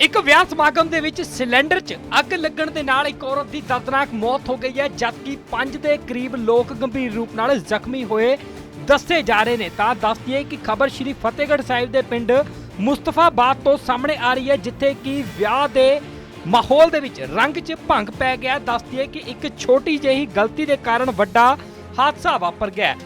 ਇੱਕ ਵਿਆਹ ਸਮਾਗਮ ਦੇ ਵਿੱਚ ਸਿਲੰਡਰ 'ਚ ਅੱਗ ਲੱਗਣ ਦੇ ਨਾਲ ਇੱਕ ਔਰਤ ਦੀ ਦਰਦਨਾਕ ਮੌਤ ਹੋ ਗਈ ਹੈ, ਜਦਕਿ 5 ਦੇ ਕਰੀਬ ਲੋਕ ਗੰਭੀਰ ਰੂਪ ਨਾਲ ਜ਼ਖਮੀ ਹੋਏ ਦੱਸੇ ਜਾ ਰਹੇ ਨੇ ਤਾਂ ਦੱਸ ਕਿ ਖਬਰ ਸ਼੍ਰੀ ਫਤਿਹਗੜ੍ਹ ਸਾਹਿਬ ਦੇ ਪਿੰਡ ਮੁਸਤਫਾਬਾਦ ਤੋਂ ਸਾਹਮਣੇ ਆ ਰਹੀ ਹੈ, ਜਿੱਥੇ ਕਿ ਵਿਆਹ ਦੇ ਮਾਹੌਲ ਦੇ ਵਿੱਚ ਰੰਗ 'ਚ ਭੰਗ ਪੈ ਗਿਆ ਦੱਸਦੀਏ ਕਿ ਇੱਕ ਛੋਟੀ ਜਿਹੀ ਗਲਤੀ ਦੇ ਕਾਰਨ ਵੱਡਾ ਹਾਦਸਾ ਵਾਪਰ ਗਿਆ ਹੈ।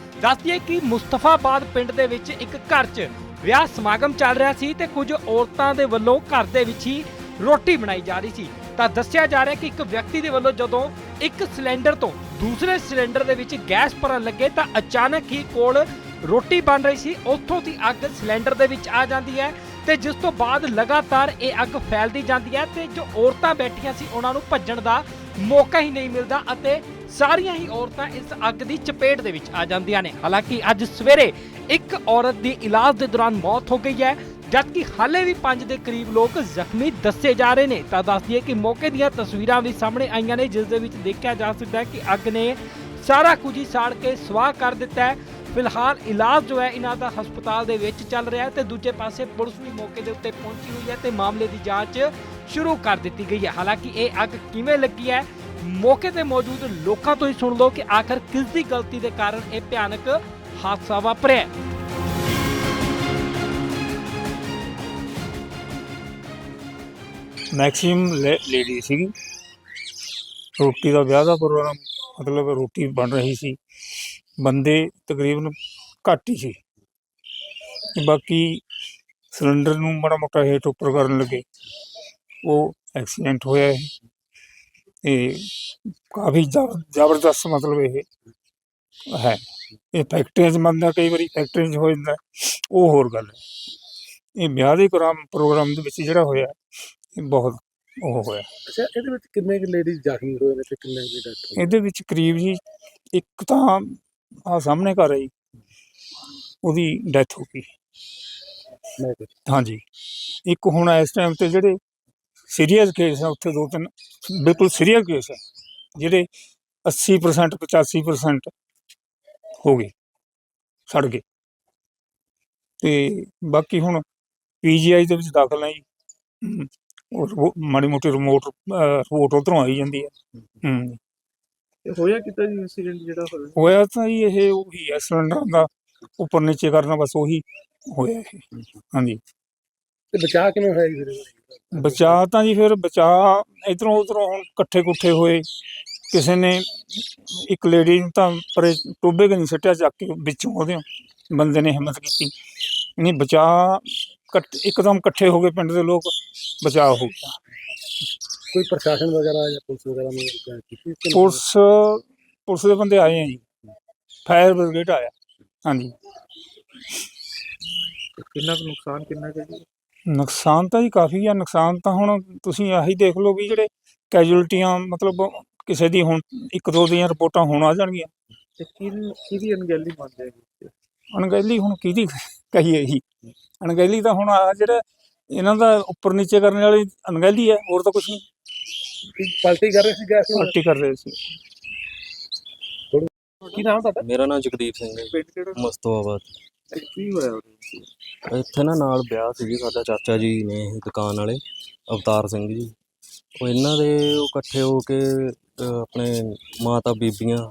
ਕਿ ਮੁਸਤਫਾਬਾਦ ਪਿੰਡ ਦੇ ਵਿੱਚ ਇੱਕ ਘਰ 'ਚ ਵਿਆਹ ਸਮਾਗਮ ਚੱਲ ਰਿਹਾ ਸੀ ਤੇ ਕੁਝ ਔਰਤਾਂ ਦੇ ਵੱਲੋਂ ਘਰ ਦੇ ਵਿੱਚ ਹੀ ਰੋਟੀ ਬਣਾਈ ਜਾ ਰਹੀ ਸੀ। ਤਾਂ ਦੱਸਿਆ ਜਾ ਰਿਹਾ ਕਿ ਇੱਕ ਵਿਅਕਤੀ ਦੇ ਵੱਲੋਂ ਜਦੋਂ ਇੱਕ ਸਿਲੰਡਰ ਤੋਂ ਦੂਸਰੇ ਸਿਲੰਡਰ ਦੇ ਵਿੱਚ ਗੈਸ ਭਰਨ ਲੱਗੇ ਤਾਂ ਅਚਾਨਕ ਹੀ ਕੋਲ ਰੋਟੀ ਬਣ ਰਹੀ ਸੀ। ਉੱਥੋਂ ਦੀ ਅੱਗ ਸਿਲੰਡਰ ਦੇ ਵਿੱਚ ਆ ਜਾਂਦੀ ਹੈ ਤੇ ਜਿਸ ਤੋਂ ਬਾਅਦ ਲਗਾਤਾਰ ਇਹ ਅੱਗ ਫੈਲਦੀ ਜਾਂਦੀ ਹੈ ਤੇ ਜੋ ਔਰਤਾਂ ਬੈਠੀਆਂ ਸੀ, ਉਹਨਾਂ ਨੂੰ ਭੱਜਣ ਦਾ ਮੌਕਾ ਹੀ ਨਹੀਂ ਮਿਲਦਾ ਅਤੇ ਸਾਰੀਆਂ ਹੀ ਔਰਤਾਂ ਇਸ ਅੱਗ ਦੀ ਚਪੇਟ ਦੇ ਵਿੱਚ ਆ ਜਾਂਦੀਆਂ ਨੇ। ਹਾਲਾਂਕਿ ਅੱਜ ਸਵੇਰੇ ਇੱਕ ਔਰਤ ਦੀ ਇਲਾਜ ਦੇ ਦੌਰਾਨ ਮੌਤ ਹੋ ਗਈ ਹੈ, ਜਦਕਿ ਹਾਲੇ ਵੀ 5 ਦੇ ਕਰੀਬ ਲੋਕ ਜ਼ਖਮੀ ਦੱਸੇ ਜਾ ਰਹੇ ਨੇ। ਤਾਂ ਦੱਸ ਦਈਏ ਕਿ ਮੌਕੇ ਦੀਆਂ ਤਸਵੀਰਾਂ ਵੀ ਸਾਹਮਣੇ ਆਈਆਂ ਨੇ, ਜਿਸ ਦੇ ਵਿੱਚ ਦੇਖਿਆ ਜਾ ਸਕਦਾ ਹੈ ਕਿ ਅੱਗ ਨੇ ਸਾਰਾ ਕੁਝ ਹੀ ਸਾੜ ਕੇ ਸਵਾਹ ਕਰ ਦਿੱਤਾ ਹੈ। ਫਿਲਹਾਲ ਇਲਾਜ ਜੋ ਹੈ, ਇਹਨਾਂ ਦਾ ਹਸਪਤਾਲ ਦੇ ਵਿੱਚ ਚੱਲ ਰਿਹਾ ਹੈ ਤੇ ਦੂਜੇ ਪਾਸੇ ਪੁਲਿਸ ਵੀ ਮੌਕੇ ਦੇ ਉੱਤੇ ਪਹੁੰਚੀ ਹੋਈ ਹੈ ਤੇ ਮਾਮਲੇ ਦੀ ਜਾਂਚ ਸ਼ੁਰੂ ਕਰ ਦਿੱਤੀ ਗਈ ਹੈ। ਹਾਲਾਂਕਿ ਇਹ ਅੱਗ ਕਿਵੇਂ ਲੱਗੀ ਹੈ ਮੌਕੇ ਤੇ ਮੌਜੂਦ ਲੋਕਾਂ ਤੋਂ ਹੀ ਸੁਣ ਲਓ ਕਿ ਆਖਰ ਕਿਸ ਦੀ ਗਲਤੀ ਦੇ ਕਾਰਨ ਇਹ ਭਿਆਨਕ ਹਾਦਸਾ ਵਾਪਰਿਆ ਹੈ। ਲੇਡੀ ਸੀਗੀ। ਰੋਟੀ ਦਾ ਵਿਆਹ ਦਾ ਪ੍ਰੋਗਰਾਮ, ਮਤਲਬ ਰੋਟੀ ਬਣ ਰਹੀ ਸੀ। ਬੰਦੇ ਤਕਰੀਬਨ ਘੱਟ ਹੀ ਸੀ। ਤੇ ਬਾਕੀ ਸਿਲੰਡਰ ਨੂੰ ਮਾੜਾ ਮੋਟਾ ਹੇਠ ਉੱਪਰ ਕਰਨ ਲੱਗੇ। ਉਹ ਐਕਸੀਡੈਂਟ ਹੋਇਆ ਹੈ ਤੇ ਕਾਫੀ ਜ਼ਬ- ਜ਼ਬਰਦਸਤ ਮਤਲਬ ਇਹ ਹੈ। ਇਹ ਫੈਕਟਰੀਆਂ 'ਚ ਮੰਨਦਾ ਕਈ ਵਾਰੀ ਫੈਕਟਰੀਆਂ 'ਚ ਹੋ ਜਾਂਦਾ ਉਹ ਹੋਰ ਗੱਲ ਹੈ। ਇਹ ਵਿਆਹ ਦੇ ਪ੍ਰੋਗਰਾਮ ਪ੍ਰੋਗਰਾਮ ਦੇ ਵਿੱਚ ਜਿਹੜਾ ਹੋਇਆ ਇਹ ਬਹੁਤ ਉਹ ਹੋਇਆ। ਅੱਛਾ ਇਹਦੇ ਵਿੱਚ ਕਿੰਨੇ ਕੁ ਲੇਡੀਜ਼ ਜ਼ਖਮੀ ਹੋਏ ਨੇ ਤੇ ਕਿੰਨੇ ਦੀ ਡੈਥ ਹੋਈ ਇਹਦੇ ਵਿੱਚ ਕਰੀਬ ਜੀ ਇੱਕ ਤਾਂ ਆ ਸਾਹਮਣੇ ਘਰ ਆਈ ਉਹਦੀ ਡੈਥ ਹੋ ਗਈ। ਮੈਂ ਹਾਂਜੀ। ਇੱਕ ਹੁਣ ਇਸ ਟਾਈਮ ਤੇ ਜਿਹੜੇ ਸੀਰੀਅਸ ਕੇਸ ਆ ਉੱਥੇ ਦੋ ਤਿੰਨ ਬਿਲਕੁਲ ਸੀਰੀਅਸ ਕੇਸ ਆ ਜਿਹੜੇ 80% 85% ਹੋ ਗਏ ਸੜ ਗਏ। ਤੇ ਬਾਕੀ ਹੁਣ ਪੀਜੀਆਈ ਦੇ ਵਿੱਚ ਦਾਖਲ ਜੀ। ਹਮ, ਉਹ ਮਾੜੀ ਮੋਟੀ ਰਿਮੋਟ ਰਿਪੋਰਟ ਉਧਰੋਂ ਆਈ ਜਾਂਦੀ ਹੈ। ਹਮ ਇਹ ਹੋਇਆ ਕਿਤਾ ਜੀ ਇਨਸੀਡੈਂਟ ਜਿਹੜਾ ਹੋਇਆ? ਹੋਇਆ ਤਾਂ ਜੀ ਇਹ ਉਹੀ ਹੈ ਸਿਲੰਡਰ ਦਾ ਉੱਪਰ ਨੀਚੇ ਕਰਨਾ ਬਸ ਉਹੀ ਹੋਇਆ ਇਹ। ਹਾਂਜੀ। ਤੇ ਬਚਾਅ ਕਿਵੇਂ ਹੋਇਆ ਜੀ ਫਿਰ? ਬਚਾ ਤਾਂ ਜੀ ਫਿਰ ਬਚਾ ਇਧਰੋਂ ਉਧਰੋਂ ਹੁਣ ਇਕੱਠੇ ਕੁੱਠੇ ਹੋਏ ਕਿਸੇ ਨੇ ਇੱਕ ਲੇਡੀ ਨੂੰ ਤਾਂ ਪਰੇ ਟੋਬੇ ਕਨੀ ਸੱਟਿਆ ਚੱਕ ਕੇ ਵਿੱਚੋਂ ਉਹਦੇ ਬੰਦੇ ਨੇ ਹਿੰਮਤ ਕੀਤੀ। ਨਹੀਂ ਬਚਾ ਇੱਕਦਮ ਇਕੱਠੇ ਹੋ ਗਏ ਪਿੰਡ ਦੇ ਲੋਕ ਬਚਾਅ ਹੋ ਗਿਆ। ਕੋਈ ਪ੍ਰਸ਼ਾਸਨ ਵਗੈਰਾ ਜਾਂ ਪੁਲਿਸ ਵਗੈਰਾ ਨੇ ਕੀਤੀ? ਪੁਲਿਸ ਪੁਲਿਸ ਦੇ ਬੰਦੇ ਆਏ ਆ ਜੀ। ਫਾਇਰ ਬ੍ਰਿਗੇਡ ਆਇਆ ਹਾਂਜੀ। ਕਿੰਨਾ ਕੁ ਨੁਕਸਾਨ ਕਿੰਨਾ ਕੁ ਜੀ? ਨੁਕਸਾਨ ਤਾਂ ਜੀ ਕਾਫੀ ਆ ਨੁਕਸਾਨ ਤਾਂ ਹੁਣ ਤੁਸੀਂ ਆਹੀ ਦੇਖ ਲਓ ਵੀ ਜਿਹੜੇ ਕੈਜੂਅਲਟੀਆਂ ਮਤਲਬ ਕਿਸੇ ਦੀ ਹੁਣ ਇੱਕ ਦੋ ਦੀਆਂ ਰਿਪੋਰਟਾਂ ਹੁਣ ਆ ਜਾਣਗੀਆਂ। ਤੇ ਕਿਹਦੀ ਕਿਹਦੀ ਅਣਗਹਿਲੀ ਮੰਨਦੇ ਜੀ? ਅਣਗਹਿਲੀ ਹੁਣ ਕਿਹਦੀ ਕਹੀਏ ਜੀ? ਅਣਗਹਿਲੀ ਤਾਂ ਹੁਣ ਆ ਜਿਹੜਾ ਇਹਨਾਂ ਦਾ ਉੱਪਰ ਨੀਚੇ ਕਰਨ ਵਾਲੀ ਅਣਗਹਿਲੀ ਹੈ ਹੋਰ ਤਾਂ ਕੁਝ ਨਹੀਂ। ਕੀ ਪਲਟੀ ਕਰ ਰਹੇ ਸੀ ਗੈਸ ਨੂੰ? ਪਾਰਟੀ ਕਰ ਰਹੇ ਸੀ। ਕੀ ਨਾਮ ਤੁਹਾਡਾ? ਮੇਰਾ ਨਾਮ ਜਗਦੀਪ ਸਿੰਘ ਹੈ ਪਿੰਡ ਕਿਹੜਾ? ਮਸਤੋਆਬਾਦ ਤੇ ਕੀ ਹੋਇਆ ਉਹਦੇ ਇੱਥੇ ਨਾ ਨਾਲ ਵਿਆਹ ਸੀਗੀ ਸਾਡਾ ਚਾਚਾ ਜੀ ਨੇ ਦੁਕਾਨ ਵਾਲੇ ਅਵਤਾਰ ਸਿੰਘ ਜੀ। ਉਹ ਇਹਨਾਂ ਦੇ ਉਹ ਇਕੱਠੇ ਹੋ ਕੇ ਅਹ, ਆਪਣੇ ਮਾਤਾ ਬੀਬੀਆਂ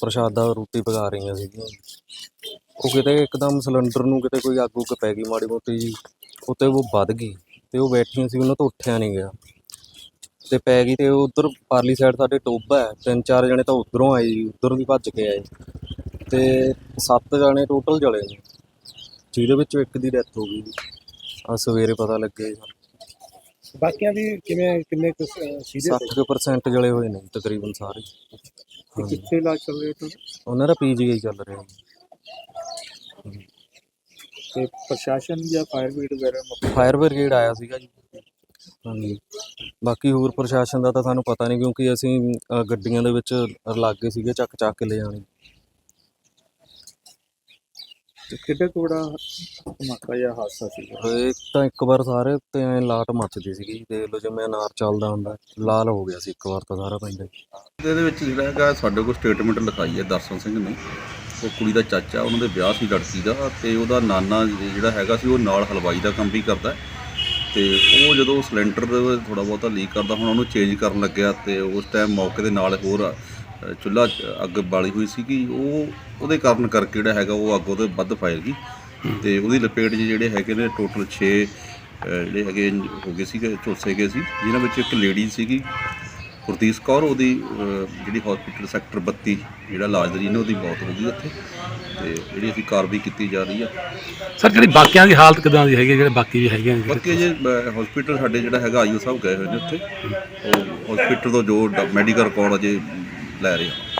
ਪ੍ਰਸ਼ਾਦਾ ਰੋਟੀ ਪਕਾ ਰਹੀਆਂ ਸੀਗੀਆਂ। ਉਹ ਕਿਤੇ ਇੱਕਦਮ ਸਿਲੰਡਰ ਨੂੰ ਕਿਤੇ ਕੋਈ ਅੱਗ ਉੱਗ ਪੈ ਗਈ ਮਾੜੀ ਮੋਟੀ ਜੀ ਉੱਤੇ ਉਹ ਵੱਧ ਗਈ ਤੇ ਉਹ ਬੈਠੀਆਂ ਸੀ ਉਹਨਾਂ ਤੋਂ ਉੱਠਿਆ ਨਹੀਂ ਗਿਆ। ਤੇ ਪੈ ਗਈ ਤੇ ਉਧਰ ਪਾਰਲੀ ਸਾਈਡ ਸਾਡੇ ਟੋਬਾ ਹੈ ਤਿੰਨ ਚਾਰ ਜਣੇ ਤਾਂ ਉਧਰੋਂ ਆਏ ਜੀ ਉਧਰ ਵੀ ਭੱਜ ਕੇ ਆਏ। ਤੇ ਸੱਤ ਜਣੇ ਟੋਟਲ ਜਲੇ ਨੇ। ਜਿਹਦੇ ਵਿੱਚੋਂ ਇੱਕ ਦੀ ਡੈਥ ਹੋ ਗਈ ਆ ਸਵੇਰੇ ਪਤਾ ਲੱਗੇ ਬਾਕੀਆਂ ਦੀ ਕਿਵੇਂ ਕਿੰਨੇ ਕੁ ਸੀਰੀਅਸ 60% ਜਲੇ ਹੋਏ ਨੇ ਤਕਰੀਬਨ ਸਾਰੇ। ਕਿੱਥੇ ਇਲਾਜ ਚੱਲ ਰਿਹਾ ਉਹਨਾਂ ਦਾ ਪੀਜੀਆਈ ਚੱਲ ਰਿਹਾ ਤੇ ਪ੍ਰਸ਼ਾਸਨ ਜਾਂ ਫਾਇਰ ਬ੍ਰਿਗੇਡ ਵਗੈਰਾ ਫਾਇਰ ਬ੍ਰਿਗੇਡ ਆਇਆ ਸੀਗਾ ਜੀ। ਹਾਂਜੀ। ਬਾਕੀ ਹੋਰ ਪ੍ਰਸ਼ਾਸਨ ਦਾ ਤਾਂ ਸਾਨੂੰ ਪਤਾ ਨਹੀਂ ਕਿਉਂਕਿ ਅਸੀਂ ਗੱਡੀਆਂ ਦੇ ਵਿੱਚ ਲਾਗੇ ਸੀਗੇ ਚੱਕ ਚੱਕ ਕੇ ਲੈ ਜਾਣੇ। ਤੇ ਕਿੱਡਾ ਕੁ ਬੜਾ ਧਮਾਕਾ ਜਾਂ ਹਾਦਸਾ ਸੀ। ਇੱਕ ਤਾਂ ਇੱਕ ਵਾਰ ਸਾਰੇ ਤੇ ਐ ਲਾਟ ਮੱਚਦੀ ਸੀਗੀ। ਦੇਖ ਲਓ ਜਿਵੇਂ ਅਨਾਰ ਚੱਲਦਾ ਹੁੰਦਾ ਲਾਲ ਹੋ ਗਿਆ ਸੀ ਇੱਕ ਵਾਰ ਤਾਂ ਸਾਰਾ ਪਿੰਡ। ਇਹਦੇ ਵਿੱਚ ਜਿਹੜਾ ਹੈਗਾ ਸਾਡੇ ਕੋਲ ਸਟੇਟਮੈਂਟ ਲਿਖਾਈ ਹੈ ਦਰਸ਼ਨ ਸਿੰਘ ਨੇ। ਉਹ ਕੁੜੀ ਦਾ ਚਾਚਾ ਉਹਨਾਂ ਦੇ ਵਿਆਹ ਸੀ ਲੜਕੀ ਦਾ ਤੇ ਉਹਦਾ ਨਾਨਾ ਜਿਹੜਾ ਹੈਗਾ ਸੀ ਉਹ ਨਾਲ ਹਲਵਾਈ ਦਾ ਕੰਮ ਵੀ ਕਰਦਾ। ਹੈ। ਤੇ ਉਹ ਜਦੋਂ ਸਿਲੰਡਰ ਥੋੜਾ ਬਹੁਤਾ ਲੀਕ ਕਰਦਾ ਹੁਣ ਉਹਨੂੰ ਚੇਂਜ ਕਰਨ ਲੱਗਿਆ ਤੇ ਉਸ ਟਾਈਮ ਮੌਕੇ ਦੇ ਨਾਲ ਹੋਰ ਅ, ਚੁੱਲ੍ਹਾ 'ਚ ਅੱਗ ਬਾਲੀ ਹੋਈ ਸੀਗੀ ਉਹ ਉਹਦੇ ਕਾਰਨ ਕਰਕੇ ਜਿਹੜਾ ਹੈਗਾ ਉਹ ਅੱਗ ਉਹਦੇ ਵੱਧ ਫੈਲ ਗਈ। ਤੇ ਉਹਦੀ ਲਪੇਟ 'ਚ ਜਿਹੜੇ ਹੈਗੇ ਨੇ ਟੋਟਲ 6 ਜਿਹੜੇ ਹੈਗੇ ਹੋ ਗਏ ਸੀਗੇ ਝੁਲਸੇ ਗਏ ਸੀ ਜਿਨ੍ਹਾਂ ਵਿੱਚ ਇੱਕ ਲੇਡੀ ਸੀਗੀ ਗੁਰਦੀਪ ਕੌਰ ਉਹਦੀ ਜਿਹੜੀ ਹਸਪੀਟਲ ਸੈਕਟਰ 32 ਜਿਹੜਾ ਇਲਾਜ ਦੇ ਨੇ ਉਹਦੀ ਮੌਤ ਹੋ ਗਈ ਉੱਥੇ ਤੇ ਜਿਹੜੀ ਅਸੀਂ ਕਾਰਵਾਈ ਕੀਤੀ ਜਾ ਰਹੀ ਆ। ਸਰ ਜਿਹੜੀ ਬਾਕੀਆਂ ਦੀ ਹਾਲਤ ਕਿਦਾਂ ਦੀ ਹੈਗੀ ਜਿਹੜੇ ਬਾਕੀ ਵੀ ਹੈਗੇ ਨੇ? ਬਾਕੀ ਜੇ ਹਸਪੀਟਲ ਸਾਡੇ ਜਿਹੜਾ ਹੈਗਾ ਆਈਓ ਸਾਹਿਬ ਗਏ ਹੋਏ ਨੇ ਉੱਥੇ। ਉਹ ਹਸਪੀਟਲ ਤੋਂ ਜੋ ਮੈਡੀਕਲ ਰਿਕਾਰਡ ਅਜੇ ਲੈ ਰਹੇ ਆ